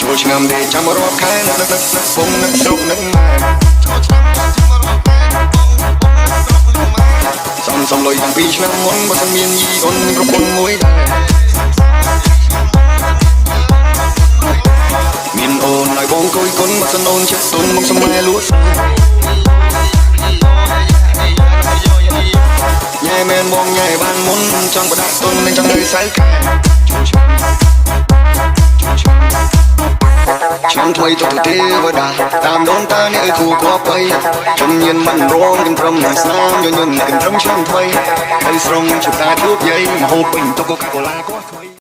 ចូលឆ្នាំទេចាំរាប់ខែនឹកនឹកនឹកពុំនឹកស្រុកនឹកម៉ែសំសំលុយតាំងពីឆ្នាំមុនបើសិនមានយីអូនប្រពន្ធមួយដែរមានអូនឲ្យបងគួយគុណបើសិនអូនចិត្តទុនមកសម្មែលួច ដាក់ទុននឹងចង់នៅសៅខែចូលឆ្នាំចូលឆ្នាំឆ្នាំថ្មីទៅទៅទេវតាតាមដូនតាអ្នកឲ្យគួគប់បីខ្ញុំញៀនមិនរងទាំងត្រឹមស្នាមញញឹមទាំងត្រឹមឆ្នាំថ្មីហើយស្រងជួបតាជួបយាយមហូបពេញតុកកូឡាក៏ថ្មី